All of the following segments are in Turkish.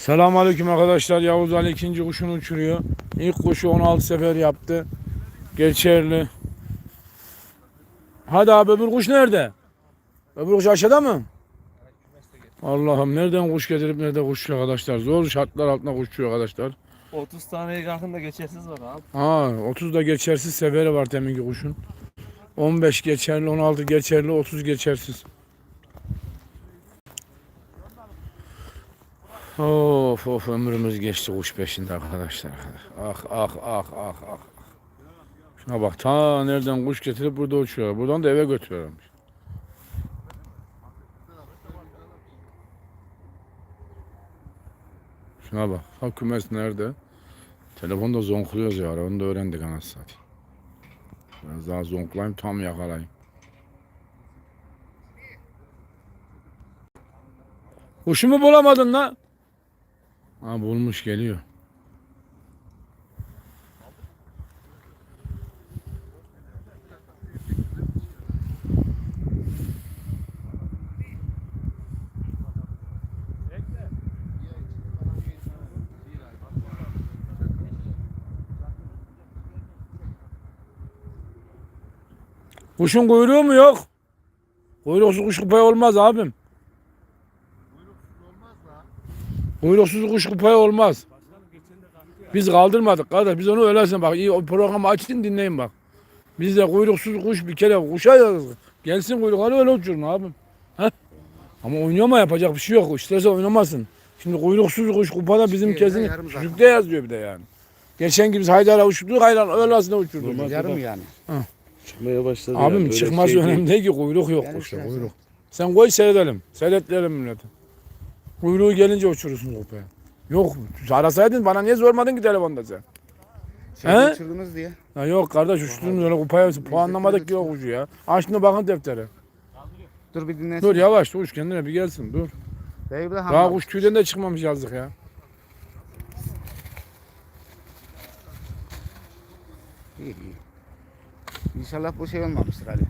Selamünaleyküm arkadaşlar. Yavuz Ali ikinci kuşunu uçuruyor. İlk kuşu 16 sefer yaptı. Geçerli. Hadi abi öbür kuş nerede? Öbür kuş aşağıda mı? Allah'ım nereden kuş getirip nerede kuşuyor arkadaşlar. Zor şartlar altında kuşuyor arkadaşlar. 30 taneye yakında geçersiz var abi. Ha 30 da geçersiz seferi var deminki kuşun. 15 geçerli, 16 geçerli, 30 geçersiz. Of of ömrümüz geçti kuş peşinde arkadaşlar. Ah ah ah ah ah. Şuna bak ta nereden kuş getirip burada uçuyor. Buradan da eve götürüyorlarmış. Şuna bak. Ha kümes nerede? Telefonda zonkluyoruz ya. Onu da öğrendik anasını satayım. Biraz daha zonklayayım tam yakalayayım. Kuşumu bulamadın la. Ha bulmuş geliyor. Kuşun kuyruğu mu yok? Kuyruksuz kuş kupaya olmaz abim. Kuyruksuz kuş kupaya olmaz. Biz kaldırmadık kardeş. Biz onu öylesin bak. iyi o programı açın dinleyin bak. Biz de kuyruksuz kuş bir kere kuşa yazdık. Gelsin kuyrukları öyle uçurun abim. Heh. Ama oynama yapacak bir şey yok. İsterse oynamasın. Şimdi kuyruksuz kuş kupada bizim kesin çocukta yazıyor bir de yani. Geçen gibi biz Haydar'a uçurduk. Haydar öylesine uçurduk. Yarım yani. Çıkmaya başladı Abim ya, böyle çıkması şey önemli değil ki kuyruk yok Yani kuşta kuyruk. Sen koy seyredelim. Seyretleyelim millete. Kuyruğu gelince uçurursun kopaya. Yok arasaydın bana niye sormadın ki telefonda sen? Şey He? uçurdunuz diye. Ya yok kardeş uçtun öyle kupaya puanlamadık ki yok ucu ya. Aç şimdi bakın deftere. Dur bir dinlesin. Dur yavaş uç kendine bir gelsin dur. Bey bir de Daha hamam. kuş tüyden de çıkmamış yazdık ya. İyi, iyi. İnşallah bu şey olmamıştır Ali.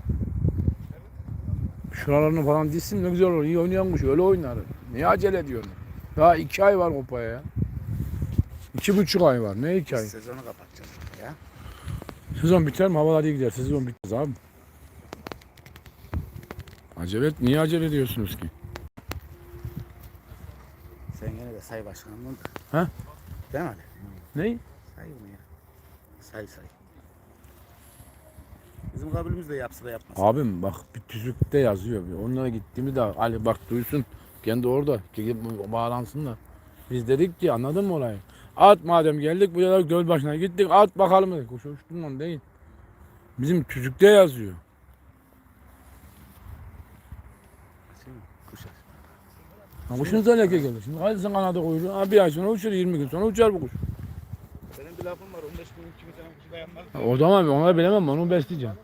Şuralarını falan dizsin ne güzel olur. İyi oynayan kuş öyle oynar. Niye acele ediyorsun? Daha iki ay var kupaya ya. İki buçuk ay var. Ne iki ay? Sezonu kapatacağız ya. Sezon biter mi? Havalar iyi gider. Sezon bitmez abi. Acele et. Niye acele ediyorsunuz ki? Sen gene de say başkanım bunu da. Ha? Değil mi Ali? Ne? Say bunu ya. Say say. Bizim kabulümüz de yapsa da yapmaz. Abim bak bir tüzükte yazıyor. Onlara gittiğimde Ali bak duysun. Kendi orada. Gelip bağlansın da. Biz dedik ki anladın mı olayı? At madem geldik bu yana göl başına gittik at bakalım dedik. Kuş uçtuğundan değil. Bizim tüzükte yazıyor. Kuş. Ha, kuşun da leke gelir. Şimdi hadi sen kanadı kuyruğu. Ha, bir ay sonra uçur 20 gün sonra uçar bu kuş. Benim bir lafım var. 15 gün kimse kuşu dayanmaz. Ha, O zaman ona bilemem onu besleyeceğim.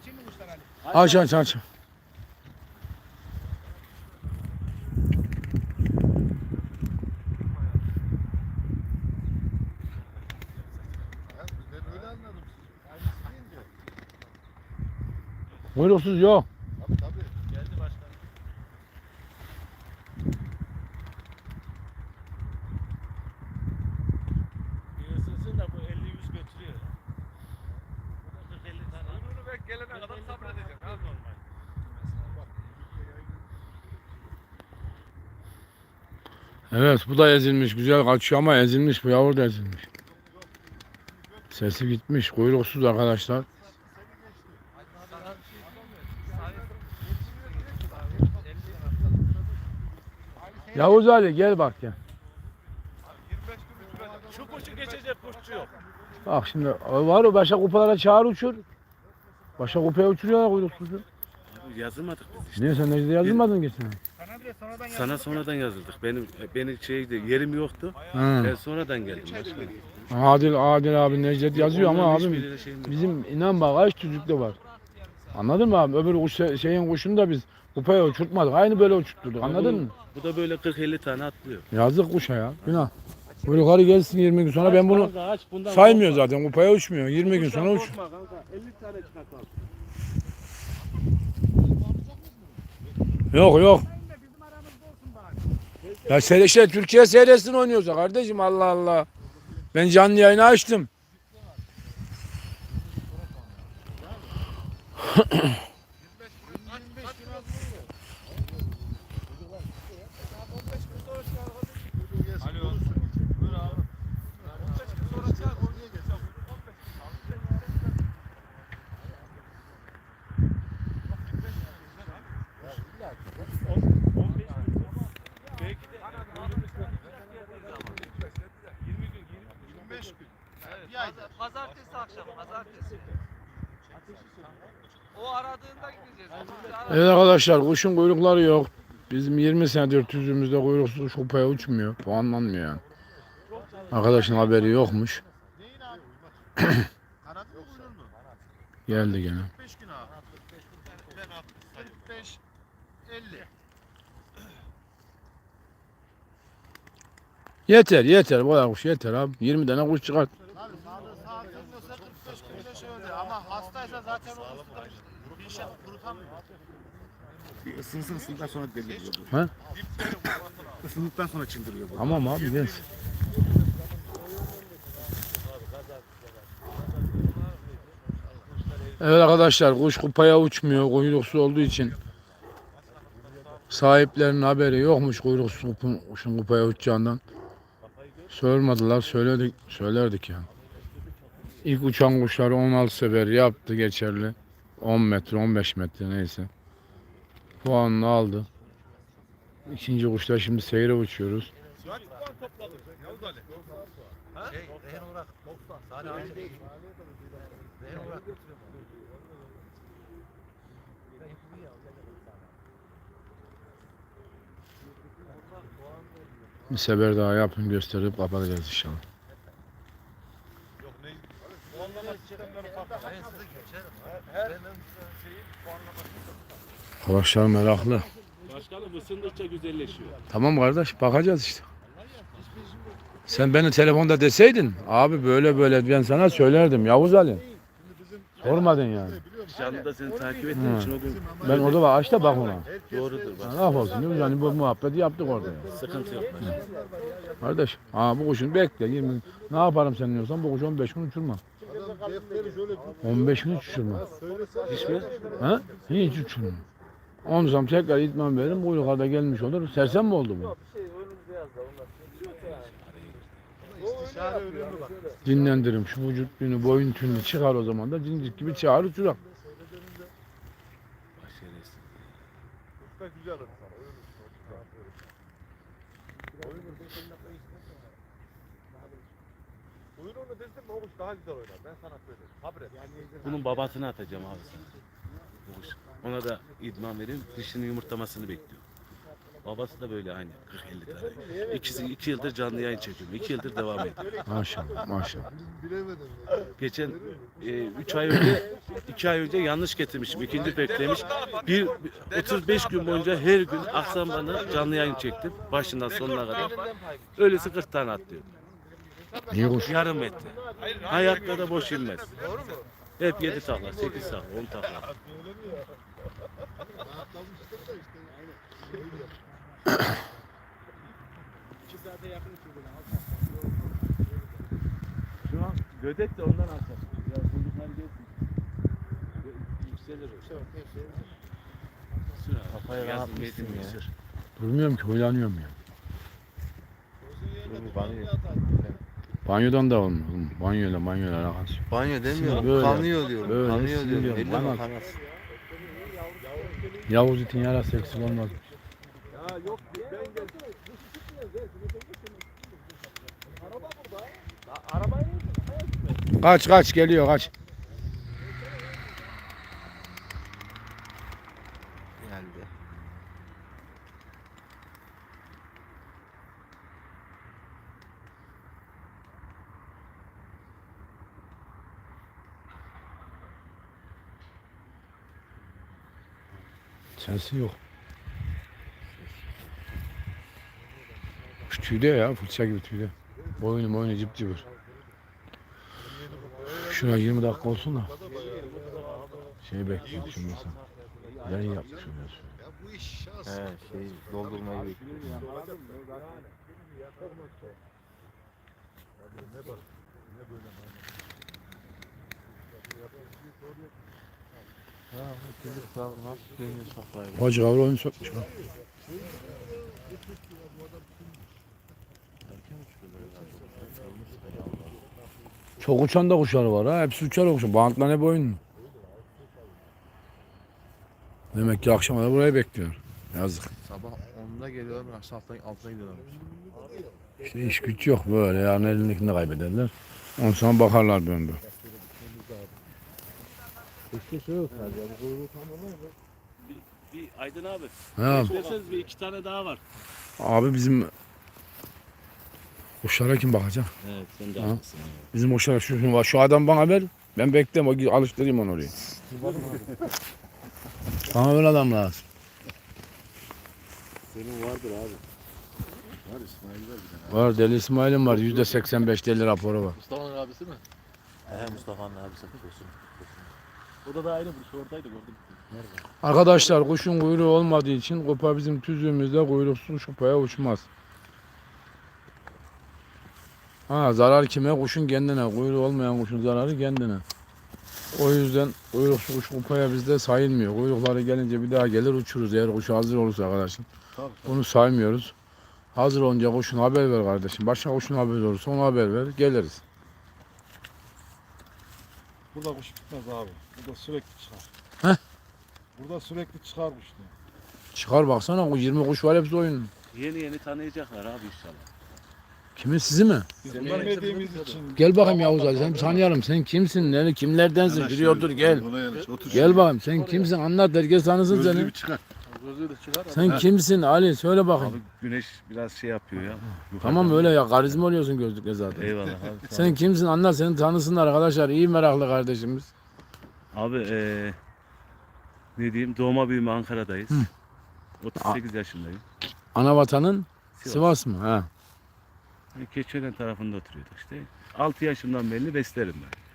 Açayım mı kuşlar Ali? Aç aç aç. Kuyruksuz yok. Geldi başkan. Bir ısınsın da bu 50-100 götürüyor. Bu da 40-50 tane. Ömrünü bek gelene kadar sabredecek. Abi normal. Evet bu da ezilmiş. Güzel kaçıyor ama ezilmiş. Bu yavru da ezilmiş. Sesi gitmiş. Kuyruksuz arkadaşlar. Yavuz Ali gel bak gel. Şu kuşu geçecek kuşçu yok. Bak şimdi var o başka kupalara çağır uçur. Başka kupaya uçuruyorlar kuyruksuzu. Yazılmadık biz işte. Niye sen Necde yazılmadın geçen? Sana sonradan yazıldık. Benim benim şeyde yerim yoktu. Ha. Ben sonradan geldim başkanım. Adil Adil abi Necdet yazıyor ama Onların abim hiçbiriyle şeyim yok. bizim inan bak kaç tüzükte var. Anladın mı abi? Öbür kuş, şeyin kuşunu da biz kupaya uçurtmadık. Aynı böyle uçurtturduk. Anladın mı? Bu da böyle 40-50 tane atlıyor. Yazdık kuşa ya. Günah. Bu yukarı gelsin 20 gün sonra ben bunu saymıyor zaten. Kupaya uçmuyor. 20 gün sonra uç. Korkma kanka 50 tane çıkartalım. Yok yok. Ya seyre işte Türkiye seyretsin oynuyorsa kardeşim Allah Allah. Ben canlı yayını açtım. Alo. Buyur abi. 15 gün sonra çağır Konya'ya geç. 15 gün Belki de önümüzdeki 20 gün 25 gün. Evet, pazar- pazartesi akşamı, pazartesi. O aradığında gideceğiz. Evet arkadaşlar kuşun kuyrukları yok. Bizim 20 senedir tüzüğümüzde kuyruksuz kupaya uçmuyor. Puanlanmıyor yani. Arkadaşın haberi yokmuş. Geldi gene. 45 gün abi. Ben 45 50. Yeter yeter bu kadar kuş yeter abi. 20 tane kuş çıkart. Abi sağlığı sağ atılmıyorsa 45 günde şöyle hastaysa zaten onu bir şey kurutamıyor. Bir ısınsın ısındıktan sonra deli oluyor bu. Ha? Isındıktan sonra çıldırıyor bu. Tamam abi gel. Evet arkadaşlar kuş kupaya uçmuyor kuyruksuz olduğu için sahiplerinin haberi yokmuş kuyruksuz kupun, kuşun kupaya uçacağından. Sormadılar söyledik söylerdik yani. İlk uçan kuşları 16 sefer yaptı geçerli. 10 metre 15 metre neyse. Puanını aldı. İkinci kuşta şimdi seyre uçuyoruz. Kaç puan topladın Yavuz Ali? Ha? Rehin olarak 90. Sani abi. Rehin olarak Bir sefer daha yapın gösterip kapatacağız inşallah. Yok ne? Puanlama sistemleri farklı. Ben size geçerim. Her şeyin puanlaması. Arkadaşlar meraklı. Başkanım ısındıkça güzelleşiyor. Tamam kardeş bakacağız işte. Sen beni telefonda deseydin abi böyle böyle ben sana söylerdim Yavuz Ali. Sormadın yani. Canlı da seni takip ettiğim için o gün Ben orada bak aç da bak ona. doğrudur bak. Ne yapalım mi? Yani bu muhabbeti yaptık orada. yani. Sıkıntı yok. Kardeş ha bu kuşun bekle 20 ne yaparım sen diyorsan bu kuş 15 gün uçurma. 15 gün hiç uçurma. Hiç mi? Ha? Hiç uçurma. Ondan sonra tekrar itmam veririm. Bu yukarıda gelmiş olur. Sersem mi oldu bu? Dinlendiririm. Şu vücut günü, boyun tününü çıkar o zaman da cincik gibi çağır uçurak. Usta güzel sana. Kuyruğunu dizdim mi o kuş daha güzel oynar. Ben sana söyleyeyim. Sabret. Bunun babasını atacağım abi sana. Bu kuş. Ona da idman vereyim. Dişinin yumurtlamasını bekliyor. Babası da böyle aynı 40-50 tane. İkisi iki yıldır canlı yayın çekiyorum. İki yıldır devam ediyor. Maşallah maşallah. Geçen 3 ay önce 2 ay önce yanlış getirmişim. İkinci beklemiş. Bir 35 gün boyunca her gün akşam bana canlı yayın çektim. Başından sonuna kadar. Öylesi 40 tane atlıyor. İyi kuş. Yarım metre. Hayatta da boş inmez. Hep 7 takla, 8 takla, 10 takla. Şu an gödek de ondan alacak. Ya çocuklar gelsin. Yükselir o. Kafaya rahatmışsın geçsin, ya. Durmuyorum ki huylanıyorum ya. Banyo. Banyodan da olmuyor. oğlum. Banyoyla banyoyla alakası yok. Banyo demiyorum. Böyle. Kanıyor diyorum. Böyle kanıyor diyorum. siliyorum. Belli Bana- mi kanas? Yavuz itin yarası eksik olmaz. Ya yok ben geldim. Kaç kaç geliyor kaç. Geldi. Sesi yok. Şu tüyde ya fırça gibi tüyde. Boynu boynu cıp cıbır. Şuna 20 dakika olsun da. Şey bekliyorum şimdi mesela. Yayın yapmış oluyorsun. He şey doldurmayı bekliyor. Hacı kavra oyunu sokmuş lan. Çok uçan da kuşlar var ha. Hepsi uçar kuşlar. Bantla ne boyun. Demek ki akşama da burayı bekliyor. Yazık. Sabah 10'da geliyorlar, akşam altına, altına gidiyorlar. İşte iş güç yok böyle. Yarın elindekini de kaybederler. Ondan sonra bakarlar döndü. Bir Aydın abi. Ha, Deseniz bir iki tane daha var. abi bizim kuşlara kim bakacak? Evet sen de Ha. haklısın. Bizim kuşlara şu, şu, şu adam bana ver. Ben bekleyeyim. O alıştırayım onu oraya. Bana öyle adam lazım. Senin vardır abi. Var İsmail var bir tane. Var deli İsmail'im var. Yüzde 85 deli raporu var. Mustafa'nın abisi mi? He Mustafa'nın abisi Kosun. O da da aynı bu oradaydı gördüm. Arkadaşlar kuşun kuyruğu olmadığı için kupa bizim tüzüğümüzde kuyruksuz kupaya uçmaz. Ha zarar kime? Kuşun kendine. Kuyruğu olmayan kuşun zararı kendine. O yüzden kuyruksuz kuş kupaya bizde sayılmıyor. Kuyrukları gelince bir daha gelir uçuruz eğer kuş hazır olursa arkadaşım. Bunu saymıyoruz. Hazır olunca kuşun haber ver kardeşim. Başka kuşun haber olursa ona haber ver. Geliriz. Burada kuş bitmez abi. Burada sürekli çıkar. Heh. Burada sürekli çıkar kuş. diyor. Çıkar baksana o 20 kuş var hepsi oyun. Yeni yeni tanıyacaklar abi inşallah. Kimin sizi mi? Bilmediğimiz için. Gel bakayım Yavuz Ali sen bir tanıyalım. Sen kimsin? Nerede, kimlerdensin? Şuraya otur gel. Gel bakayım sen kimsin? Anlat herkes tanısın seni. Çıkar. Sen kimsin Ali? Söyle Abi bakayım. güneş biraz şey yapıyor ya. Tamam öyle ya karizma oluyorsun gözlükle zaten. Eyvallah abi. Sen kimsin? Anlat seni tanısınlar arkadaşlar. İyi meraklı kardeşimiz. Abi eee ne diyeyim doğma büyüme Ankara'dayız. 38 yaşındayım. Ana vatanın Sivas. Sivas mı? Ha. Keçiören tarafında oturuyorduk işte. 6 yaşımdan beri beslerim ben.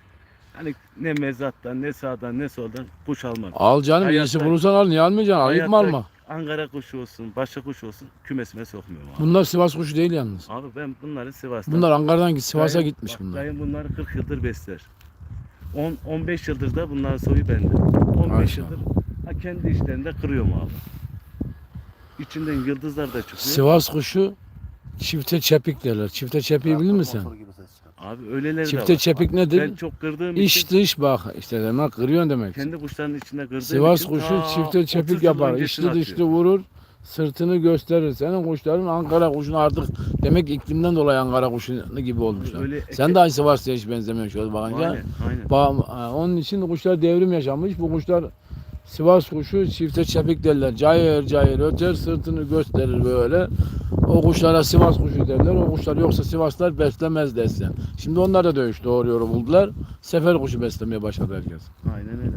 Hani ne mezattan ne sağdan ne soldan kuş almam. Al canım Hayatta- iyisi bulursan al. Niye almayacaksın? Ayıp mı Hayatta alma? Ankara kuşu olsun, başka kuş olsun kümesime sokmuyorum abi. Bunlar Sivas kuşu değil yalnız. Abi ben bunları Sivas'tan. Bunlar Ankara'dan git Sivas'a Dayım- gitmiş bak, bunlar. Dayım bunları 40 yıldır besler. 10 15 yıldır da bunların soyu bende. 15 Maşallah. yıldır ha kendi işlerinde kırıyorum abi. İçinden yıldızlar da çıkıyor. Sivas kuşu çifte çepik derler. Çifte çepiği bilir misin? Motor gibi. Abi öyleleri Çifte de var. çepik Ben nedir? çok kırdığım İç için dış bak işte demek kırıyorsun demek. kendi kuşların içinde kırdığım Sivas için kuşu ta çifte 30 çepik yıl yapar. öncesini İçli dışlı atıyor. vurur. Sırtını gösterir. Senin kuşların Ankara kuşuna artık demek iklimden dolayı Ankara kuşu gibi olmuşlar. Öyle Sen de aynı Sivas'ta hiç benzemiyorsun şöyle bakınca. Aynen, aynen. Ba- onun için kuşlar devrim yaşamış. Bu kuşlar Sivas kuşu çifte çepik derler. Cayır cayır öter sırtını gösterir böyle. O kuşlara Sivas kuşu derler. O kuşlar yoksa Sivaslar beslemez dersen. Şimdi onlar da dövüş doğru yolu buldular. Sefer kuşu beslemeye başladı herkes. Aynen öyle.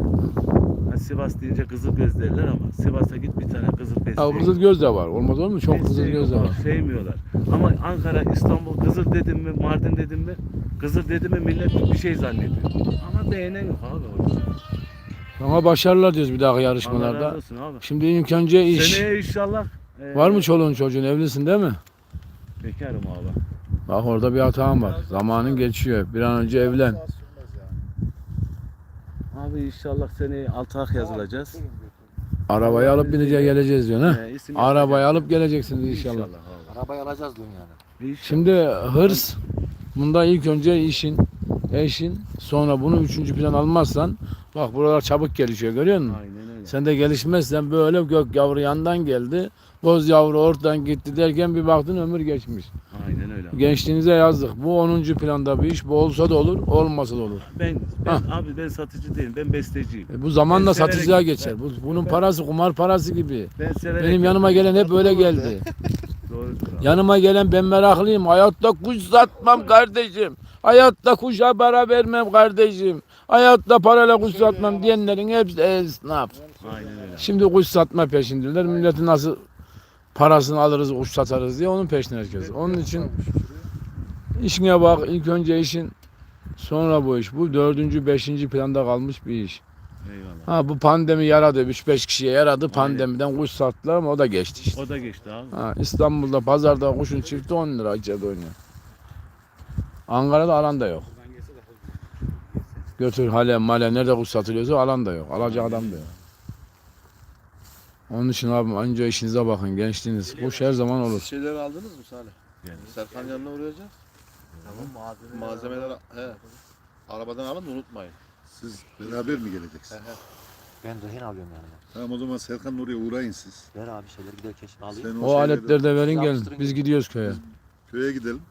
Ha, Sivas deyince kızıl göz derler ama Sivas'a git bir tane kızıl besle. Ha, kızıl göz de var. Olmaz olur mu? Çok kızıl göz de var. Sevmiyorlar. Ama Ankara, İstanbul, Kızıl dedim mi, Mardin dedim mi, Kızıl dedim mi millet bir şey zannediyor. Ama beğenen yok abi orada. Sana başarılar diyoruz bir dahaki Allah yarışmalarda. razı olsun abi. Şimdi ilk önce iş. Seneye inşallah. e, Var mı çoluğun çocuğun? Evlisin değil mi? Bekarım abi. Bak orada bir hatam var. Zamanın geçiyor. Bir an önce evlen. Abi inşallah seneye altı ak yazılacağız. Arabayı alıp bineceğe geleceğiz diyorsun ha? Ee, isim Arabayı alıp geleceksiniz inşallah. İnşallah abi. Arabayı alacağız diyorsun yani. İnşallah. Şimdi hırs bunda ilk önce işin, eşin sonra bunu üçüncü plan almazsan bak buralar çabuk gelişiyor görüyor musun? Aynen öyle. Sen de gelişmezsen böyle gök yavru yandan geldi. Boz yavru ortadan gitti derken bir baktın ömür geçmiş. Aynen öyle. abi. Gençliğinize yazdık. Bu 10. planda bir iş. Bu olsa da olur, olmasa da olur. Ben, ben abi ben satıcı değilim. Ben besteciyim. E bu zamanla Ben severek- satıcıya geçer. Bu, bunun parası kumar parası gibi. Ben severek Benim yanıma gelen hep öyle geldi. Yanıma gelen ben meraklıyım. Hayatta kuş satmam kardeşim. Hayatta kuşa para vermem kardeşim. Hayatta parayla kuş satmam diyenlerin hepsi esnaf. Aynen öyle. Şimdi kuş satma peşindeler. Milletin nasıl parasını alırız, kuş satarız diye onun peşinde herkes. Onun için işine bak. ilk önce işin sonra bu iş. Bu dördüncü, beşinci planda kalmış bir iş. Eyvallah. Ha bu pandemi yaradı. 3-5 kişiye yaradı. Pandemiden kuş sattılar ama o da geçti işte. O da geçti abi. Ha, İstanbul'da pazarda kuşun çifti 10 lira içeride oynuyor. Ankara'da alan da yok. Götür hale male nerede kuş satılıyorsa alan da yok. Alacak adam da yok. Onun için abim anca işinize bakın gençliğiniz. Kuş her zaman olur. Şeyleri aldınız mı Salih? Yani. Serkan yanına uğrayacağız. Tamam malzeme. Malzemeler he. Arabadan alın unutmayın. Siz beraber mi geleceksiniz? Ben rehin alıyorum yani. Tamam o zaman Serkan'ın oraya uğrayın siz. Ver abi şeyleri gider keşke alayım. Sen O şeyleri- aletleri de verin gelin. Biz gidiyoruz köye. Köye gidelim.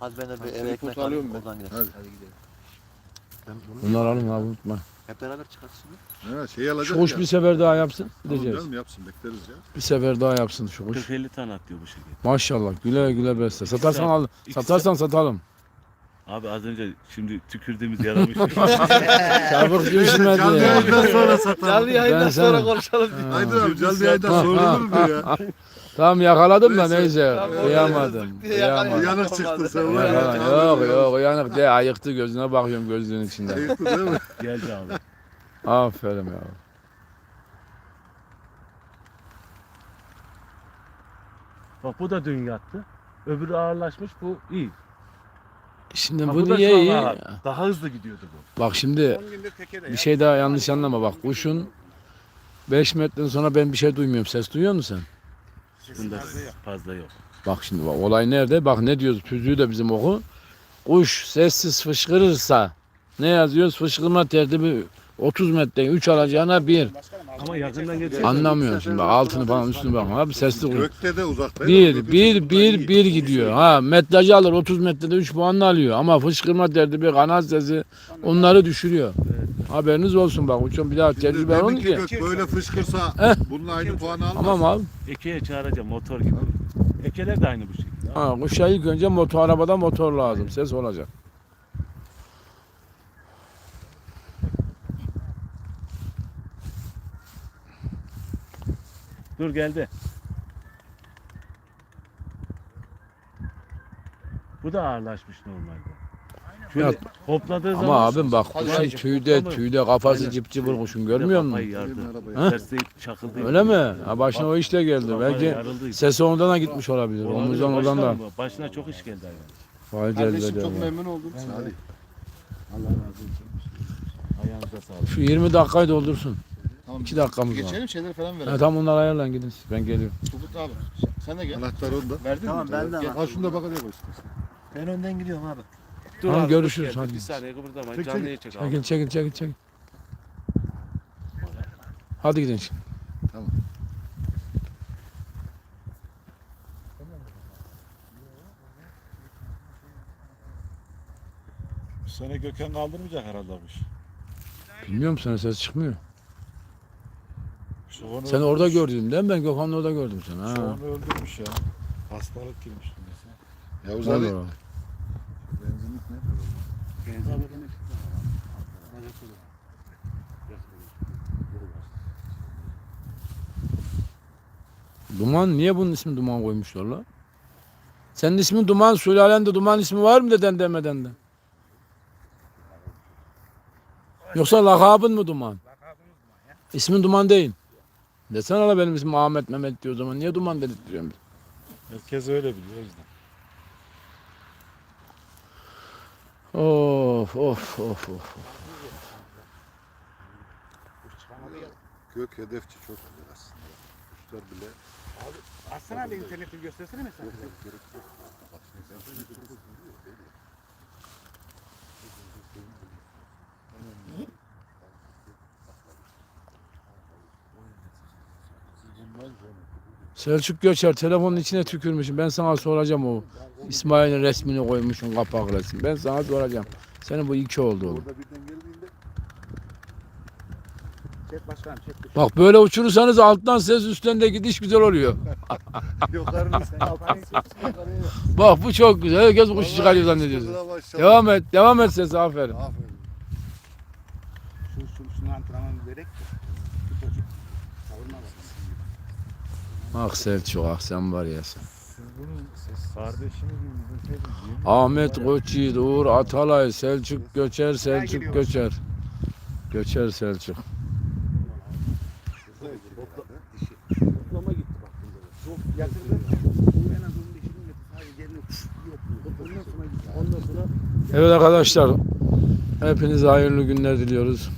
Hadi ben de bir eve ekmek alıyorum alayım ben. oradan gidelim. Hadi. gidelim. Ben bunu Bunları alın abi unutma. hep beraber şimdi. Ha, şey alacak Şu ya. bir sefer daha yapsın. Tamam Gideceğiz. canım yapsın bekleriz ya. Bir sefer daha yapsın şu kuş. 40-50 tane atıyor bu şekilde. Maşallah güle güle besle. Satarsan al. iki Satarsan satalım. Abi az önce şimdi tükürdüğümüz yaramış. Çabuk düşmedi Canlı ya. yayından sonra satalım. Canlı yayından Ben sonra konuşalım. Aydın abi canlı yayından sorulur mu ya? Tamam yakaladım da Neyse. Kıyamadım. Kıyamadım. Uyanık çıktı sen var Yalan, ya. Yok yok uyanık de ayıktı gözüne bakıyorum gözlüğün içinde. Ayıktı değil mi? Geldi abi. Aferin ya. Bak bu da dün yattı. Öbürü ağırlaşmış bu iyi. Şimdi Ha, bu da niye şu an iyi? ağır. Daha hızlı gidiyordu bu. Bak şimdi bir şey daha yanlış anlama bak kuşun 5 metreden sonra ben bir şey duymuyorum. Ses duyuyor musun sen? Bunda fazla yok. Bak şimdi bak, olay nerede? Bak ne diyoruz? Tüzüğü de bizim oku. Kuş sessiz fışkırırsa ne yazıyoruz? Fışkırma tertibi 30 metre 3 alacağına 1. Ama yakından geçiyor. Anlamıyorum şimdi. Bak, altını falan üstünü bakma abi sesli kuş. Gökte de uzakta. Bir, bir, bir, bir gidiyor. Ha metrajı alır 30 metrede 3 puanla alıyor. Ama fışkırma tertibi, kanat sesi onları düşürüyor. Haberiniz olsun bak uçun bir daha tecrübe olun Deminki ki. böyle fışkırsa bununla aynı puanı almaz. Tamam abi. Eke'ye çağıracağım motor gibi. Ekeler de aynı bu şekilde. Ha, kuşa ilk önce motor arabada motor lazım. Ses olacak. Dur geldi. Bu da ağırlaşmış normalde. Şöyle Ya, hopladığı zaman Ama abim bak Hadi kuşun hadi. tüyde tüyde kafası cip cıbır kuşun görmüyor musun? Ha? Çakıldı. Öyle mi? Ha, başına o işte geldi. Belki yarıldı. sesi ondan da gitmiş olabilir. Olabilir, Omuzdan oradan da. başına mı? Başına çok iş geldi hayvan. Vay Kardeşim deli çok deli. memnun oldum. Hadi. Ayağınıza sağlık. Şu 20 dakikayı doldursun. Tamam. 2 dakikamız var. Geçelim şeyleri falan Ha, verelim. tamam onları ayarlayın gidin. siz. Ben geliyorum. Turgut abi sen de gel. Anahtar onda. Verdin Tamam, mi? ben de Gel. anahtarı Al şunu da bakalım istersen. Ben önden gidiyorum abi. Dur Tamam, abi, görüşürüz, hadi. Bir saniye kıpırdamayın. Çek, Canlıya çek abi. Çekil çekil çekil çekil. Hadi gidin şimdi. Bu sene Gökhan kaldırmayacak herhalde bu iş. Bilmiyorum sana ses çıkmıyor. Şu onu Seni orada gördüm değil mi? Ben Gökhan'la orada gördüm seni. Şu Ha. onu öldürmüş ya. Hastalık girmiş. mesela. Yavuz Vallahi. Duman niye bunun ismi Duman koymuşlar la? Senin ismin Duman, sülalende Duman ismi var mı deden demeden de? Yoksa lakabın mı Duman? İsmin Duman değil. Desene la benim ismim Ahmet Mehmet diyor o zaman. Niye Duman dedirtiyorsun? Herkes öyle biliyor o yüzden. Of of of of. Gök hedefçi çok güzel aslında. Kuşlar bile. Açsana abi interneti göstersene mesela. Selçuk Göçer telefonun içine tükürmüşüm. Ben sana soracağım o. İsmail'in resmini koymuşsun kapak resmi. Ben sana soracağım. Senin bu iki oldu oğlum. Orada birden geldiğinde Çek başkanım çek. Bak böyle uçurursanız alttan ses üstten de gidiş güzel oluyor. Yukarını sen altını Bak bu çok güzel. Herkes kuş çıkarıyor zannediyorsun. Devam et. Devam et ses aferin. Aferin. Şu, şu, şunu antrenman vererek. Ah Selçuk ah sen var ya sen. Bunun kardeşini? Ahmet Koçyiğit, Uğur Atalay, Selçuk Göçer, Selçuk Göçer. Göçer Selçuk. erkek Topla- herhalde, Dişi. Toplama gitti baktım böyle. Çok Yatırdı. Bu en az 15-20 metre sadece gelmiyor. Yok. Ondan sonra gitti. Ondan sonra Evet arkadaşlar hepinize hayırlı günler diliyoruz.